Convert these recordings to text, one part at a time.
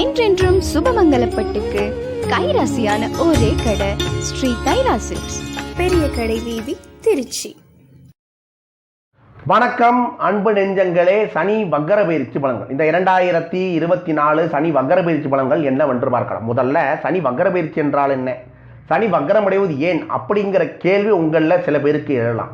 என்றென்றும் சுபமங்கலப்பட்டுக்கு கைராசியான ஒரே கடை ஸ்ரீ கைராசிக்ஸ் பெரிய கடை வீதி திருச்சி. வணக்கம் அன்பு நெஞ்சங்களே சனி வக்கர பயிற்சி பலன்கள். இந்த இரண்டாயிரத்தி இருபத்தி நாலு சனி வக்கர பயிற்சி பலன்கள் என்னவென்று பார்க்கலாம். முதல்ல சனி வக்கர பயிற்சி என்றால் என்ன? சனி வக்கரமடைவது ஏன்? அப்படிங்கிற கேள்வி உங்களில் சில பேருக்கு எழலாம்.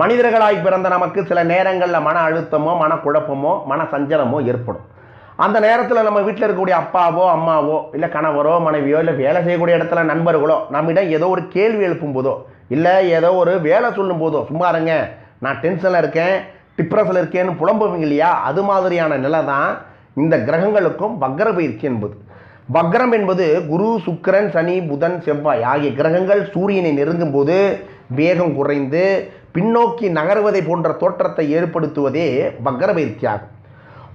மனிதர்களாய் பிறந்த நமக்கு சில நேரங்களில் மன அழுத்தமோ மனக்குழப்பமோ மன சஞ்சலமோ ஏற்படும். அந்த நேரத்தில் நம்ம வீட்டில் இருக்கக்கூடிய அப்பாவோ அம்மாவோ இல்லை கணவரோ மனைவியோ இல்லை வேலை செய்யக்கூடிய இடத்துல நண்பர்களோ நம்மிடம் ஏதோ ஒரு கேள்வி எழுப்பும் போதோ இல்லை ஏதோ ஒரு வேலை சொல்லும் போதோ சும்மா இருங்க நான் டென்ஷனில் இருக்கேன் டிப்ரெஷனில் இருக்கேன்னு புலம்புவீங்க இல்லையா? அது மாதிரியான நிலை தான் இந்த கிரகங்களுக்கும் வக்கர பயிற்சி என்பது. வக்ரம் என்பது குரு சுக்கிரன் சனி புதன் செவ்வாய் ஆகிய கிரகங்கள் சூரியனை நெருங்கும் போது வேகம் குறைந்து பின்னோக்கி நகர்வதை போன்ற தோற்றத்தை ஏற்படுத்துவதே வக்கர பயிற்சியாகும்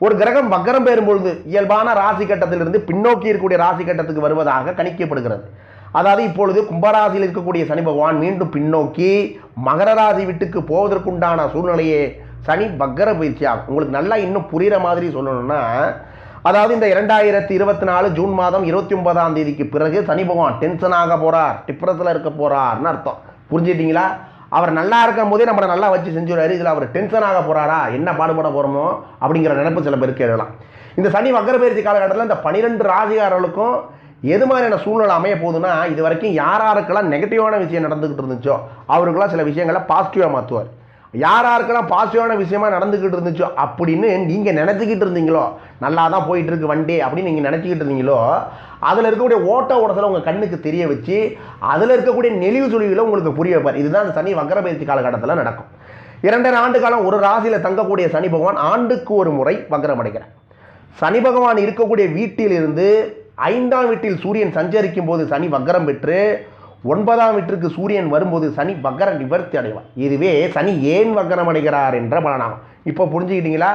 ஒரு கிரகம் வக்கரம் பெறும்பொழுது இயல்பான ராசி கட்டத்திலிருந்து பின்னோக்கி இருக்கக்கூடிய ராசி கட்டத்துக்கு வருவதாக கணிக்கப்படுகிறது. அதாவது இப்பொழுது கும்பராசியில் இருக்கக்கூடிய சனி பகவான் மீண்டும் பின்னோக்கி மகர ராசி வீட்டுக்கு போவதற்குண்டான சூழ்நிலையே சனி வக்கர பயிற்சியாகும் உங்களுக்கு நல்லா இன்னும் புரிகிற மாதிரி சொல்லணும்னா அதாவது இந்த இரண்டாயிரத்தி இருபத்தி நாலு ஜூன் மாதம் இருபத்தி ஒன்பதாம் தேதிக்கு பிறகு சனி பகவான் ஆக போகிறா டிப்ரஸில் இருக்க போகிறார்னு அர்த்தம். புரிஞ்சுக்கிட்டீங்களா? அவர் நல்லா இருக்கும் போதே நம்மளை நல்லா வச்சு செஞ்சுருவாரு இதில் அவர் டென்ஷன் ஆக போகிறாரா என்ன பாடுபட போகிறோமோ அப்படிங்கிற நினைப்பு சில பேருக்கு எழலாம் இந்த சனி வக்கர காலகட்டத்தில் இந்த பனிரெண்டு ராசிகாரர்களுக்கும் எது மாதிரியான சூழ்நிலை அமைய போகுதுன்னா இது வரைக்கும் யார் யாருக்கெல்லாம் நெகட்டிவான விஷயம் நடந்துக்கிட்டு இருந்துச்சோ அவருக்கெல்லாம் சில விஷயங்களை பாசிட்டிவாக மாற்றுவார் யார் யாருக்கெல்லாம் பாசிட்டிவான விஷயமா நடந்துக்கிட்டு இருந்துச்சோ அப்படின்னு நீங்கள் நினச்சிக்கிட்டு இருந்தீங்களோ நல்லா தான் போயிட்டு இருக்கு வண்டி அப்படின்னு நீங்கள் நினச்சிக்கிட்டு இருந்தீங்களோ அதில் இருக்கக்கூடிய ஓட்ட ஓட்டத்தில் உங்கள் கண்ணுக்கு தெரிய வச்சு அதில் இருக்கக்கூடிய நெளிவு சுழிவுகளை உங்களுக்கு புரிய வைப்பார். இதுதான் அந்த சனி வக்கரபயிற்சி காலகட்டத்தில் நடக்கும். இரண்டரை ஆண்டு காலம் ஒரு ராசியில் தங்கக்கூடிய சனி பகவான் ஆண்டுக்கு ஒரு முறை வக்கரம் அடைக்கிறேன் சனி பகவான் இருக்கக்கூடிய வீட்டிலிருந்து ஐந்தாம் வீட்டில் சூரியன் சஞ்சரிக்கும் போது சனி வக்கரம் பெற்று ஒன்பதாம் வீட்டிற்கு சூரியன் வரும்போது சனி வக்கர நிவர்த்தி அடைவார். இதுவே சனி ஏன் வக்கரம் அடைகிறார் என்ற பலனாகும். இப்போ புரிஞ்சுக்கிட்டீங்களா?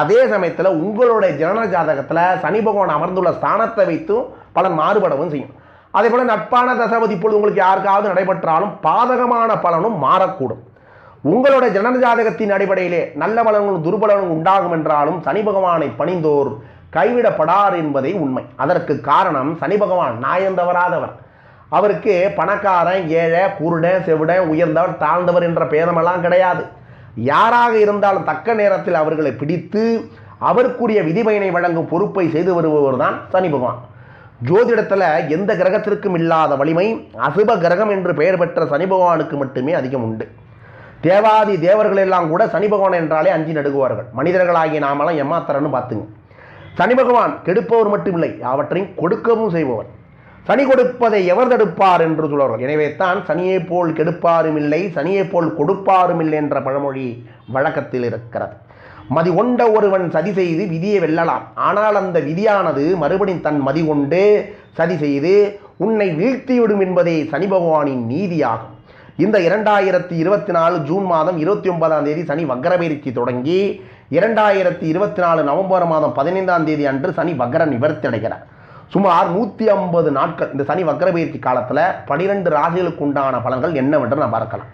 அதே சமயத்தில் உங்களுடைய ஜனன ஜாதகத்தில் சனி பகவான் அமர்ந்துள்ள ஸ்தானத்தை வைத்தும் பலன் மாறுபடவும் செய்யும். அதே போல் நட்பான தசாபதி இப்பொழுது உங்களுக்கு யாருக்காவது நடைபெற்றாலும் பாதகமான பலனும் மாறக்கூடும். உங்களுடைய ஜனன ஜாதகத்தின் அடிப்படையிலே நல்ல பலன்களும் துர்பலனும் உண்டாகும் என்றாலும் சனி பகவானை பணிந்தோர் கைவிடப்படார் என்பதே உண்மை. அதற்கு காரணம் சனி பகவான் நாயந்தவராதவர். அவருக்கு பணக்காரன் ஏழை குருடன் செவிடன் உயர்ந்தவர் தாழ்ந்தவர் என்ற பேதமெல்லாம் கிடையாது. யாராக இருந்தாலும் தக்க நேரத்தில் அவர்களை பிடித்து அவருக்குரிய விதிபயனை வழங்கும் பொறுப்பை செய்து வருபவர் தான் சனி பகவான். ஜோதிடத்தில் எந்த கிரகத்திற்கும் இல்லாத வலிமை அசுப கிரகம் என்று பெயர் பெற்ற சனி பகவானுக்கு மட்டுமே அதிகம் உண்டு. தேவாதி தேவர்கள் எல்லாம் கூட சனி பகவான் என்றாலே அஞ்சி நடுகுவார்கள் மனிதர்களாகிய நாமெல்லாம் ஏமாத்தரன்னு பார்த்துங்க. சனி பகவான் கெடுப்பவர் மட்டுமில்லை அவற்றையும் கொடுக்கவும் செய்பவர். சனி கொடுப்பதை எவர் தடுப்பார் என்று சொல்வார்கள். எனவே தான் சனியை போல் கெடுப்பாரும் இல்லை சனியை போல் கொடுப்பாரும் இல்லை என்ற பழமொழி வழக்கத்தில் இருக்கிறது. மதி கொண்ட ஒருவன் சதி செய்து விதியை வெல்லலாம். ஆனால் அந்த விதியானது மறுபடியும் தன் மதி கொண்டு சதி செய்து உன்னை வீழ்த்திவிடும் என்பதே சனி பகவானின் நீதியாகும். இந்த இரண்டாயிரத்தி இருபத்தி நாலு ஜூன் மாதம் இருபத்தி ஒன்பதாம் தேதி சனி வக்கரபயிற்சி தொடங்கி இரண்டாயிரத்தி இருபத்தி நாலு நவம்பர் மாதம் பதினைந்தாம் தேதி அன்று சனி வக்கர நிவர்த்தி அடைகிறார். சுமார் நூற்றி ஐம்பது நாட்கள் இந்த சனி வக்கரபயிற்சி காலத்தில் பனிரெண்டு ராசிகளுக்கு உண்டான பலன்கள் என்னவென்று நான் பார்க்கலாம்.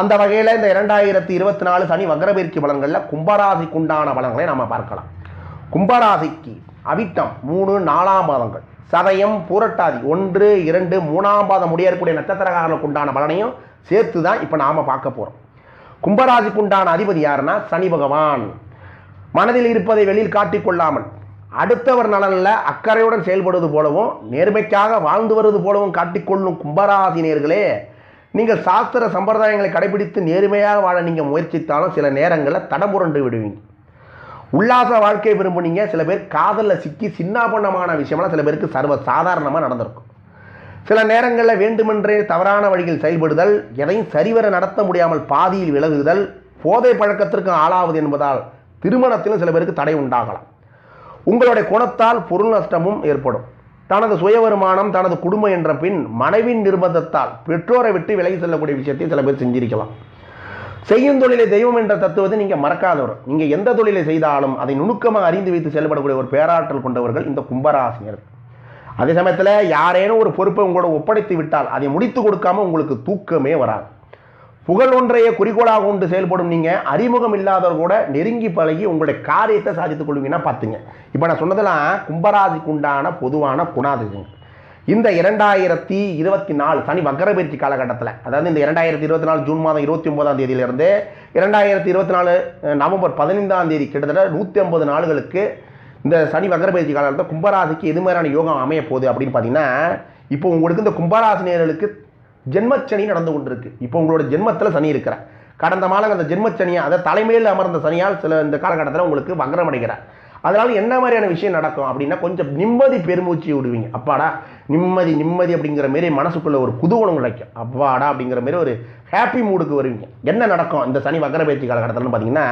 அந்த வகையில் இந்த இரண்டாயிரத்தி இருபத்தி நாலு சனி வக்கரபயிற்சி பலன்களில் கும்பராசிக்கு உண்டான பலன்களை நாம் பார்க்கலாம். கும்பராசிக்கு அவிட்டம் மூணு நாலாம் பாதங்கள். சதயம் பூரட்டாதி ஒன்று இரண்டு மூணாம் பாதம் முடியக்கூடிய நட்சத்திரக்காரர்களுக்கு உண்டான பலனையும் சேர்த்து தான் இப்போ நாம் பார்க்க போகிறோம் கும்பராசிக்கு உண்டான அதிபதி யாருன்னா சனி பகவான். மனதில் இருப்பதை வெளியில் காட்டிக்கொள்ளாமல் அடுத்தவர் நலனில் அக்கறையுடன் செயல்படுவது போலவும் நேர்மைக்காக வாழ்ந்து வருவது போலவும் காட்டிக்கொள்ளும் கும்பராசினியர்களே நீங்கள் சாஸ்திர சம்பிரதாயங்களை கடைபிடித்து நேர்மையாக வாழ நீங்கள் முயற்சித்தாலும் சில நேரங்களில் தடபுரண்டு விடுவீங்க. உல்லாச வாழ்க்கையை விரும்புனீங்க சில பேர் காதலில் சிக்கி சின்னாபண்ணமான விஷயமெல்லாம் சில பேருக்கு சர்வ சாதாரணமாக நடந்திருக்கும். சில நேரங்களில் வேண்டுமென்றே தவறான வழியில் செயல்படுதல் எதையும் சரிவர நடத்த முடியாமல் பாதியில் விலகுதல் போதை பழக்கத்திற்கு ஆளாவது என்பதால் திருமணத்திலும் சில பேருக்கு தடை உண்டாகலாம். உங்களுடைய குணத்தால் பொருள் நஷ்டமும் ஏற்படும். தனது சுய வருமானம் தனது குடும்பம் என்ற பின் மனைவின் நிர்பந்தத்தால் பெற்றோரை விட்டு விலகி செல்லக்கூடிய விஷயத்தை சில பேர் செஞ்சிருக்கலாம். செய்யும் தொழிலை தெய்வம் என்ற தத்துவத்தை நீங்கள் மறக்காதவர். நீங்கள் எந்த தொழிலை செய்தாலும் அதை நுணுக்கமாக அறிந்து வைத்து செயல்படக்கூடிய ஒரு பேராற்றல் கொண்டவர்கள் இந்த கும்பராசினியர் அதே சமயத்தில் யாரேனும் ஒரு பொறுப்பை உங்களோட ஒப்படைத்து விட்டால் அதை முடித்து கொடுக்காம உங்களுக்கு தூக்கமே வராது. புகழ் ஒன்றைய குறிக்கோளாக கொண்டு செயல்படும் நீங்கள் அறிமுகம் இல்லாதவர் கூட நெருங்கி பழகி உங்களுடைய காரியத்தை சாதித்துக் கொள்வீங்கன்னா பார்த்துங்க. இப்போ நான் சொன்னதெல்லாம் கும்பராசிக்கு உண்டான பொதுவான குணாதிசயங்கள். இந்த இரண்டாயிரத்தி இருபத்தி நாலு சனி வக்கரபயிற்சி காலகட்டத்தில் அதாவது இந்த இரண்டாயிரத்தி இருபத்தி நாலு ஜூன் மாதம் இருபத்தி ஒன்பதாம் தேதியிலிருந்து இரண்டாயிரத்தி இருபத்தி நாலு நவம்பர் பதினைந்தாம் தேதி கிட்டத்தட்ட நூற்றி ஐம்பது நாள்களுக்கு இந்த சனி வக்கரபயிற்சி காலகட்டத்தில் கும்பராசிக்கு எது மாதிரியான யோகம் அமைய போகுது அப்படின்னு பார்த்தீங்கன்னா இப்போ உங்களுக்கு இந்த கும்பராசினியர்களுக்கு ஜென்மச்சனி நடந்து கொண்டிருக்கு. இப்போ உங்களோட ஜென்மத்தில் சனி இருக்கிற கடந்த மாதம் அந்த ஜென்மச்சனியை அதை தலைமையில் அமர்ந்த சனியால் சில இந்த காலகட்டத்தில் உங்களுக்கு வக்கரம் அடைகிறார் அதனால் என்ன மாதிரியான விஷயம் நடக்கும் அப்படின்னா கொஞ்சம் நிம்மதி பெருமூச்சு விடுவீங்க. அப்பாடா நிம்மதி நிம்மதி அப்படிங்கிற மாரி மனசுக்குள்ளே ஒரு குதூகலம் கிடைக்கும் அப்பாடா அப்படிங்கிற மாரி ஒரு ஹாப்பி மூடுக்கு வருவீங்க. என்ன நடக்கும் இந்த சனி வக்கர பயிற்சி காலகட்டத்தில்னு பார்த்தீங்கன்னா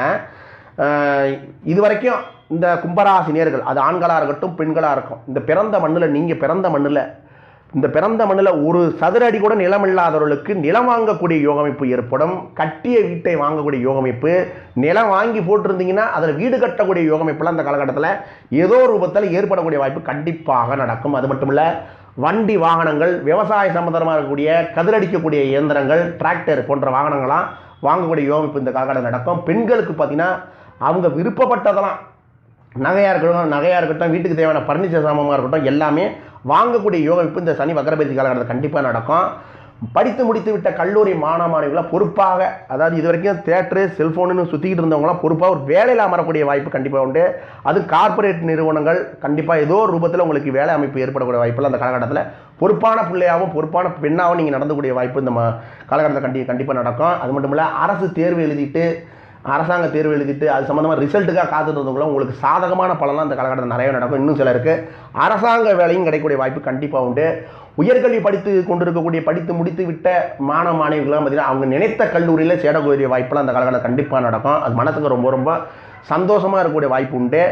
இது வரைக்கும் இந்த கும்பராசி நேர்கள் அது ஆண்களாக இருக்கட்டும் பெண்களாக இருக்கும் இந்த பிறந்த மண்ணில் நீங்கள் பிறந்த மண்ணில் இந்த பிறந்த மண்ணில் ஒரு சதுர அடி கூட நிலம் இல்லாதவர்களுக்கு நிலம் வாங்கக்கூடிய யோகமைப்பு ஏற்படும். கட்டிய வீட்டை வாங்கக்கூடிய யோகமைப்பு. நிலம் வாங்கி போட்டிருந்தீங்கன்னா அதில் வீடு கட்டக்கூடிய யோகமைப்புலாம் அந்த காலகட்டத்தில் ஏதோ ரூபத்தில் ஏற்படக்கூடிய வாய்ப்பு கண்டிப்பாக நடக்கும். அது மட்டும் இல்லை வண்டி வாகனங்கள் விவசாய சம்பந்தமாக இருக்கக்கூடிய கதிரடிக்கக்கூடிய இயந்திரங்கள் டிராக்டர் போன்ற வாகனங்களாம் வாங்கக்கூடிய யோகமைப்பு இந்த காலகட்டம் நடக்கும். பெண்களுக்கு பார்த்தீங்கன்னா அவங்க விருப்பப்பட்டதெல்லாம் நகையாக இருக்கட்டும் நகையாக இருக்கட்டும் வீட்டுக்கு தேவையான பர்னிச்சர் சாமானாக இருக்கட்டும் எல்லாமே வாங்கக்கூடிய யோகம் இப்போ இந்த சனி வக்கரபதி காலகட்டத்தில் கண்டிப்பாக நடக்கும். படித்து முடித்து விட்ட கல்லூரி மாணவ மாணவிகளாக பொறுப்பாக அதாவது இது வரைக்கும் தேட்டரு செல்ஃபோனுன்னு சுற்றிக்கிட்டு இருந்தவங்களாம் பொறுப்பாக ஒரு வேலையில் அமரக்கூடிய வாய்ப்பு கண்டிப்பாக உண்டு. அது கார்ப்பரேட் நிறுவனங்கள் கண்டிப்பாக ஏதோ ஒரு ரூபத்தில் உங்களுக்கு வேலை அமைப்பு ஏற்படக்கூடிய வாய்ப்பில் அந்த காலகட்டத்தில். பொறுப்பான பிள்ளையாகவும் பொறுப்பான பெண்ணாகவும் நீங்கள் நடந்துக்கூடிய வாய்ப்பு இந்த காலகட்டத்தில் கண்டி கண்டிப்பாக நடக்கும். அது மட்டும் இல்லை அரசு தேர்வு எழுதிட்டு அரசாங்க தேர்வு எழுதிட்டு அது சம்மந்தமாக ரிசல்ட்டுக்காக காத்துட்டு உங்களுக்கு சாதகமான பலனாக அந்த காலகட்டத்தில் நிறைய நடக்கும். இன்னும் சிலருக்கு அரசாங்க வேலையும் கிடைக்கக்கூடிய வாய்ப்பு கண்டிப்பாக உண்டு. உயர்கல்வி படித்து கொண்டிருக்கக்கூடிய படித்து முடித்து விட்ட மாணவ மாணவிகள்லாம் பார்த்தீங்கன்னா அவங்க நினைத்த கல்லூரியில் சேடக்கூடிய வாய்ப்பெல்லாம் அந்த காலகட்டம் கண்டிப்பாக நடக்கும். அது மனசுக்கு ரொம்ப ரொம்ப சந்தோஷமாக இருக்கக்கூடிய வாய்ப்பு உண்டு.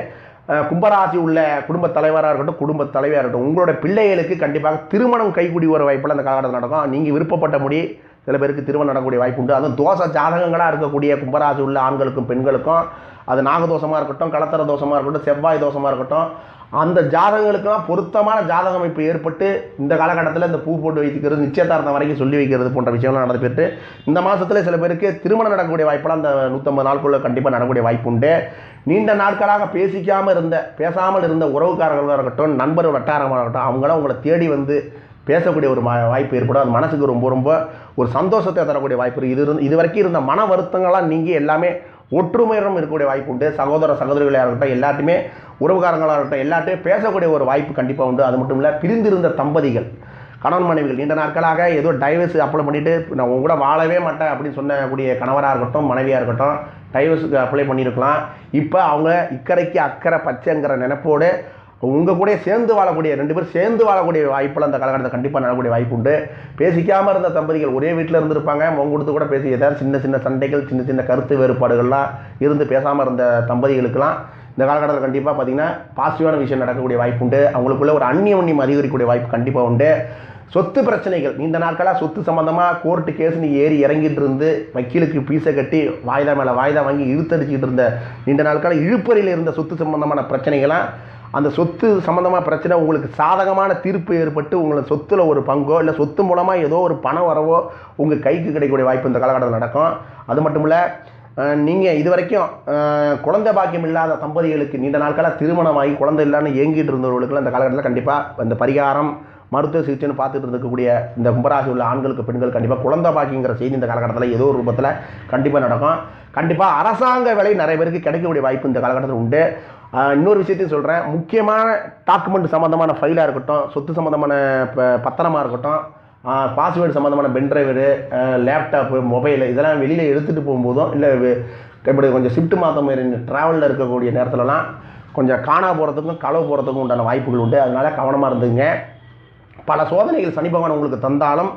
கும்பராசி உள்ள குடும்ப தலைவராக இருக்கட்டும் குடும்ப தலைவியாக இருக்கட்டும் உங்களோட பிள்ளைகளுக்கு கண்டிப்பாக திருமணம் கைகூடி வர வாய்ப்பெல்லாம் அந்த காலகட்டத்தில் நடக்கும். நீங்கள் விருப்பப்பட்ட முடி சில பேருக்கு திருமணம் நடக்கக்கூடிய வாய்ப்பு உண்டு. அதுவும் தோசை ஜாதகங்களாக இருக்கக்கூடிய கும்பராசி உள்ள ஆண்களுக்கும் பெண்களுக்கும் அது நாகதோஷமாக இருக்கட்டும் கலத்தர தோஷமாக இருக்கட்டும் செவ்வாய் தோஷமாக இருக்கட்டும் அந்த ஜாதகங்களுக்கெல்லாம் பொருத்தமான ஜாதக அமைப்பு ஏற்பட்டு இந்த காலகட்டத்தில் இந்த பூ போட்டு வைக்கிறது நிச்சயதார்த்தம் வரைக்கும் சொல்லி வைக்கிறது போன்ற விஷயம்லாம் நடந்து இந்த மாதத்தில் சில பேருக்கு திருமணம் நடக்கக்கூடிய வாய்ப்பெல்லாம் அந்த நூற்றம்பது நாளுக்குள்ளே கண்டிப்பாக நடக்கக்கூடிய வாய்ப்பு உண்டு. நீண்ட நாட்களாக பேசிக்காமல் இருந்த பேசாமல் இருந்த உறவுக்காரர்களாக இருக்கட்டும் நண்பர் வட்டாரமாக இருக்கட்டும் அவங்களாம் உங்களை தேடி வந்து பேசக்கூடிய ஒரு வாய்ப்பு ஏற்படும். அது மனசுக்கு ரொம்ப ரொம்ப ஒரு சந்தோஷத்தை தரக்கூடிய வாய்ப்பு இது இருந்து இது வரைக்கும் இருந்த மன வருத்தங்கள்லாம் நீங்கள் எல்லாமே ஒற்றுமையிடம் இருக்கக்கூடிய வாய்ப்பு உண்டு. சகோதர சகோதரிகளாக இருக்கட்டும் எல்லாத்தையுமே உறவுகாரங்களாக இருக்கட்டும் எல்லாத்தையும் பேசக்கூடிய ஒரு வாய்ப்பு கண்டிப்பாக உண்டு. அது மட்டும் இல்லை பிரிந்திருந்த தம்பதிகள் கணவன் மனைவிகள் நீண்ட நாட்களாக ஏதோ டைவர்ஸ் அப்ளை பண்ணிவிட்டு நான் உங்க கூட வாழவே மாட்டேன் அப்படின்னு சொன்னக்கூடிய கணவராக இருக்கட்டும் மனைவியாக இருக்கட்டும் டைவர்ஸுக்கு அப்ளை பண்ணியிருக்கலாம் இப்போ அவங்க இக்கரைக்கு அக்கறை பச்சைங்கிற நினைப்போடு உங்கள் கூட சேர்ந்து வாழக்கூடிய ரெண்டு பேரும் சேர்ந்து வாழக்கூடிய வாய்ப்பெல்லாம் அந்த காலகட்டத்தில் கண்டிப்பாக நடக்கக்கூடிய வாய்ப்பு உண்டு. பேசிக்காமல் இருந்த தம்பதிகள் ஒரே வீட்டில் இருந்திருப்பாங்க. முகம் கொடுத்து கூட பேசி ஏதாவது சின்ன சின்ன சண்டைகள் சின்ன சின்ன கருத்து வேறுபாடுகள்லாம் இருந்து பேசாமல் இருந்த தம்பதிகளுக்கெல்லாம் இந்த காலகட்டத்தில் கண்டிப்பாக பார்த்தீங்கன்னா பாசிட்டிவான விஷயம் நடக்கக்கூடிய வாய்ப்பு உண்டு. அவங்களுக்குள்ள ஒரு அந்நியம் அதிகரிக்கக்கூடிய வாய்ப்பு கண்டிப்பாக உண்டு. சொத்து பிரச்சனைகள் இந்த நாட்களாக சொத்து சம்மந்தமாக கோர்ட்டு கேஸ் நீ ஏறி இறங்கிட்டு இருந்து வக்கீலுக்கு பீஸை கட்டி வாய்தா மேலே வாய்தா வாங்கி இழுத்தடிச்சிக்கிட்டு இருந்த நீண்ட நாட்களாக இழுப்பறையில் இருந்த சொத்து சம்பந்தமான பிரச்சனைகளாம் அந்த சொத்து சம்மந்தமாக பிரச்சனை உங்களுக்கு சாதகமான தீர்ப்பு ஏற்பட்டு உங்களை சொத்துல ஒரு பங்கோ இல்லை சொத்து மூலமாக ஏதோ ஒரு பணம் வரவோ உங்கள் கைக்கு கிடைக்கக்கூடிய வாய்ப்பு இந்த காலகட்டத்தில் நடக்கும். அது மட்டும் இல்லை நீங்கள் இது வரைக்கும் குழந்தை பாக்கியம் இல்லாத தம்பதிகளுக்கு நீண்ட நாட்களாக திருமணமாகி குழந்தை இல்லைன்னு ஏங்கிட்டு இருந்தவர்களுக்கு இந்த காலகட்டத்தில் கண்டிப்பாக இந்த பரிகாரம் மருத்துவ சிகிச்சைன்னு பார்த்துட்டு இருக்கக்கூடிய இந்த கும்பராசி உள்ள ஆண்களுக்கு பெண்கள் கண்டிப்பாக குழந்தை பாக்கிங்கிற செய்தி இந்த காலகட்டத்தில் ஏதோ ஒரு ரூபத்தில் கண்டிப்பாக நடக்கும். கண்டிப்பாக அரசாங்க வேலை நிறைய பேருக்கு கிடைக்கக்கூடிய வாய்ப்பு இந்த காலகட்டத்தில் உண்டு. இன்னொரு விஷயத்தையும் சொல்கிறேன் முக்கியமான டாக்குமெண்ட் சம்மந்தமான ஃபைலாக இருக்கட்டும் சொத்து சம்மந்தமான ப- பத்திரமாக இருக்கட்டும் பாஸ்வேர்டு சம்மந்தமான பென்ட்ரைவரு லேப்டாப்பு மொபைலு இதெல்லாம் வெளியில் எடுத்துகிட்டு போகும்போதும் இல்லை இப்படி கொஞ்சம் ஷிஃப்ட் மாற்ற மாதிரி ட்ராவலில் இருக்கக்கூடிய நேரத்துலலாம் கொஞ்சம் காணா போகிறதுக்கும் களவு போகிறதுக்கும் உண்டான வாய்ப்புகள் உண்டு. அதனால் கவனமாக இருந்துங்க. பல சோதனைகள் சனி பகவான் உங்களுக்கு தந்தாலும்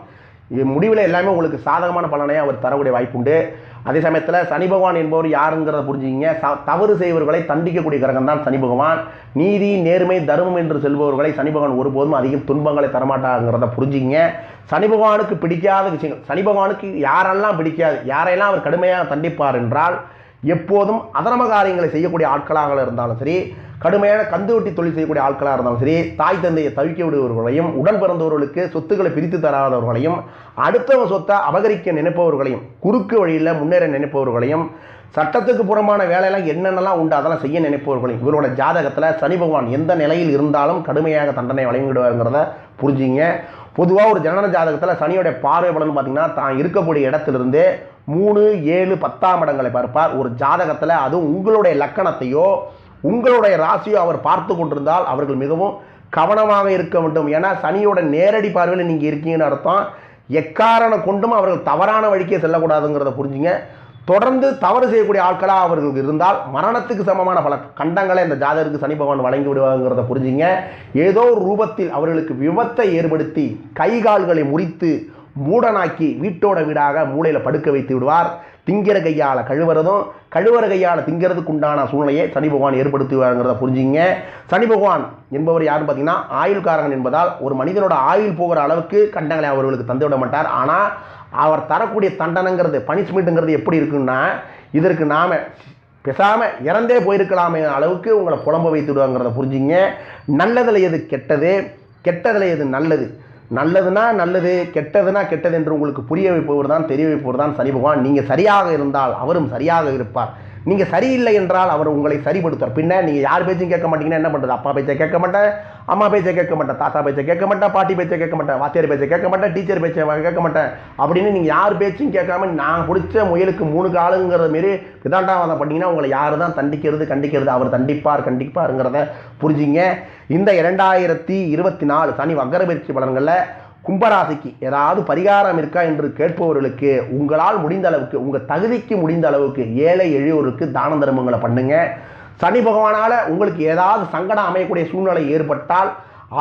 முடிவில் எல்லாமே உங்களுக்கு சாதகமான பலனை அவர் தரக்கூடிய வாய்ப்பு உண்டு அதே சமயத்தில் சனி பகவான் என்பவர் யாருங்கிறத புரிஞ்சுக்கிங்க. ச- தவறு செய்வர்களை தண்டிக்கக்கூடிய கிரகம் தான் சனி பகவான். நீதி நேர்மை தர்மம் என்று செல்பவர்களை சனி பகவான் ஒருபோதும் அதிகம் துன்பங்களை தரமாட்டாங்கிறத புரிஞ்சுக்கிங்க. சனி பகவானுக்கு பிடிக்காத விஷயங்கள் சனி பகவானுக்கு யாரெல்லாம் பிடிக்காது யாரையெல்லாம் அவர் கடுமையாக தண்டிப்பார் என்றால் எப்போதும் அதர்ம காரியங்களை செய்யக்கூடிய ஆட்களாக இருந்தாலும் சரி கடுமையான கந்து வெட்டி தொழில் செய்யக்கூடிய ஆட்களாக இருந்தாலும் சரி தாய் தந்தையை தவிக்க விடுபவர்களையும் உடன் பிறந்தவர்களுக்கு சொத்துக்களை பிரித்து தராதவர்களையும் அடுத்தவன் சொத்தை அபகரிக்க நினைப்பவர்களையும் குறுக்கு வழியில் முன்னேற நினைப்பவர்களையும் சட்டத்துக்கு புறமான வேலையெல்லாம் என்னென்னலாம் உண்டு அதெல்லாம் செய்ய நினைப்பவர்களையும் இவரோட ஜாதகத்தில் சனி பகவான் எந்த நிலையில் இருந்தாலும் கடுமையாக தண்டனை வழங்கிடுவாருங்கிறத புரிஞ்சுங்க. பொதுவாக ஒரு ஜனன ஜாதகத்தில் சனியோடைய பார்வை பலன் பார்த்தீங்கன்னா தான் இருக்கக்கூடிய இடத்திலிருந்து மூணு ஏழு பத்தாம் இடங்களை பார்ப்பார். ஒரு ஜாதகத்தில் அதுவும் உங்களுடைய லக்கணத்தையோ உங்களுடைய ராசியோ அவர் பார்த்து கொண்டிருந்தால் அவர்கள் மிகவும் கவனமாக இருக்க வேண்டும். ஏன்னா சனியோட நேரடி பார்வையில் நீங்கள் இருக்கீங்கன்னு அர்த்தம். எக்காரணம் கொண்டும் அவர்கள் தவறான வழிக்கே செல்லக்கூடாதுங்கிறத புரிஞ்சுங்க. தொடர்ந்து தவறு செய்யக்கூடிய ஆட்களாக அவர்களுக்கு இருந்தால் மரணத்துக்கு சமமான பல கண்டங்களை இந்த ஜாதகருக்கு சனி பகவான் வழங்கி விடுவாங்கிறத புரிஞ்சுங்க. ஏதோ ஒரு ரூபத்தில் அவர்களுக்கு விபத்தை ஏற்படுத்தி கை கால்களை முறித்து மூடனாக்கி வீட்டோட வீடாக மூளையில் படுக்க வைத்து விடுவார். திங்கிற கையால் கழுவுறதும் கழுவுற கையால் திங்கிறதுக்கு உண்டான சூழ்நிலையை சனி பகவான் ஏற்படுத்துவாருங்கிறத புரிஞ்சுங்க. சனி பகவான் என்பவர் யாருன்னு பார்த்தீங்கன்னா ஆயுள்காரகன் என்பதால் ஒரு மனிதனோட ஆயுள் போகிற அளவுக்கு கண்டங்களை அவர்களுக்கு தந்து விட மாட்டார். ஆனால் அவர் தரக்கூடிய தண்டனைங்கிறது பனிஷ்மெண்ட்டுங்கிறது எப்படி இருக்குன்னா இதற்கு நாம் பேசாமல் இறந்தே போயிருக்கலாமே அளவுக்கு உங்களை புலம்ப வைத்து விடுவாங்கிறத புரிஞ்சுங்க. நல்லதில் எது கெட்டது? கெட்டதில் எது நல்லது? நல்லதுன்னா நல்லது கெட்டதுன்னா கெட்டது என்று உங்களுக்கு புரிய வைப்பவர் தான் தெரிய வைப்பவர் தான் சனி பகவான். நீங்கள் சரியாக இருந்தால் அவரும் சரியாக இருப்பார். நீங்கள் சரியில்லை என்றால் அவர் உங்களை சரிப்படுத்துவார். பின்ன நீங்கள் யார் பேச்சும் கேட்க மாட்டீங்கன்னா என்ன பண்ணுறது அப்பா பேச்சை கேட்க மாட்டேன் அம்மா பேச்சை கேட்க மாட்டேன் தாத்தா பேச்சை கேட்க மாட்டேன் பாட்டி பேச்சை கேட்க மாட்டேன் வாத்தியார் பேச்சை கேட்க மாட்டேன் டீச்சர் பேச்சை கேட்க மாட்டேன் அப்படின்னு நீங்கள் யார் பேச்சும் கேட்காம நான் பிடிச்ச முயலுக்கு மூணு காலுங்கிற மாரி விதாண்டாவாதம் பண்ணிங்கன்னா உங்களை யார் தான் தண்டிக்கிறது கண்டிக்கிறது? அவர் தண்டிப்பார் கண்டிப்பாருங்கிறத புரிஞ்சுங்க. இந்த இரண்டாயிரத்தி இருபத்தி நாலு சனி வக்கரபயிற்சி பலன்களில் கும்பராசிக்கு ஏதாவது பரிகாரம் இருக்கா என்று கேட்பவர்களுக்கு உங்களால் முடிந்த அளவுக்கு உங்கள் தகுதிக்கு முடிந்த அளவுக்கு ஏழை எளியோருக்கு தான தர்மங்களை பண்ணுங்க. சனி பகவானால் உங்களுக்கு ஏதாவது சங்கடம் அமையக்கூடிய சூழ்நிலை ஏற்பட்டால்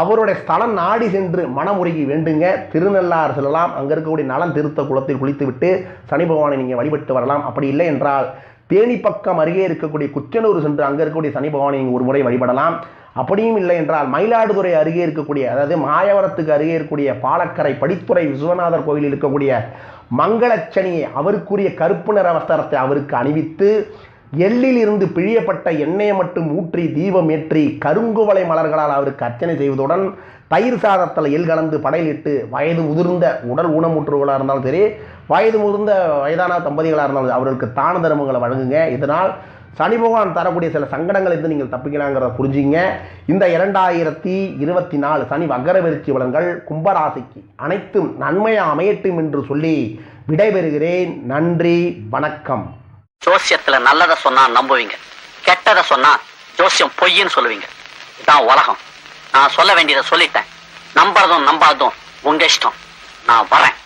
அவருடைய ஸ்தலம் நாடி சென்று மனமுருகி வேண்டுங்க. திருநள்ளாறு செல்லலாம். அங்கே இருக்கக்கூடிய நலன் திருத்த குளத்தில் குளித்துவிட்டு சனி பகவானை நீங்கள் வழிபட்டு வரலாம். அப்படி இல்லை என்றால் தேனி பக்கம் அருகே இருக்கக்கூடிய குச்சனூர் சென்று அங்கே இருக்கக்கூடிய சனி பகவானை நீங்கள் ஒரு முறை வழிபடலாம். அப்படியும் இல்லை என்றால் மயிலாடுதுறை அருகே இருக்கக்கூடிய அதாவது மாயவரத்துக்கு அருகே இருக்கக்கூடிய பாலக்கரை படித்துறை விஸ்வநாதர் கோயிலில் இருக்கக்கூடிய மங்களச்சனியை அவருக்குரிய கருப்பு நிற வஸ்திரத்தை அவருக்கு அணிவித்து எள்ளில் இருந்து பிழியப்பட்ட எண்ணெயை மட்டும் ஊற்றி தீபம் ஏற்றி கருங்குவளை மலர்களால் அவருக்கு அர்ச்சனை செய்வதுடன் தயிர் சாதத்தில் எல் கலந்து படையிலிட்டு வயது முதிர்ந்த உடல் ஊனமுற்றவர்களாக இருந்தாலும் சரி வயது முதிர்ந்த வயதான தம்பதிகளாக இருந்தாலும் அவர்களுக்கு தான தர்மங்களை வழங்குங்க. இதனால் சனி பகவான் தரக்கூடிய சில சங்கடங்களிலிருந்து நீங்கள் தப்பிக்கலாங்கிறத புரிஞ்சுங்க. இந்த இரண்டாயிரத்தி இருபத்தி நாலு சனி வக்கரவிருச்சி பலன்கள் கும்பராசிக்கு அனைத்தும் நன்மையா அமையட்டும் என்று சொல்லி விடைபெறுகிறேன். நன்றி வணக்கம். ஜோசியத்தில் நல்லதை சொன்னா நம்புவீங்க. கெட்டதை சொன்னா ஜோசியம் பொய்ன்னு சொல்லுவீங்க. இதான் உலகம். நான் சொல்ல வேண்டியதை சொல்லிட்டேன். நம்புறதும் நம்பாததும் உங்க இஷ்டம். நான் வரேன்.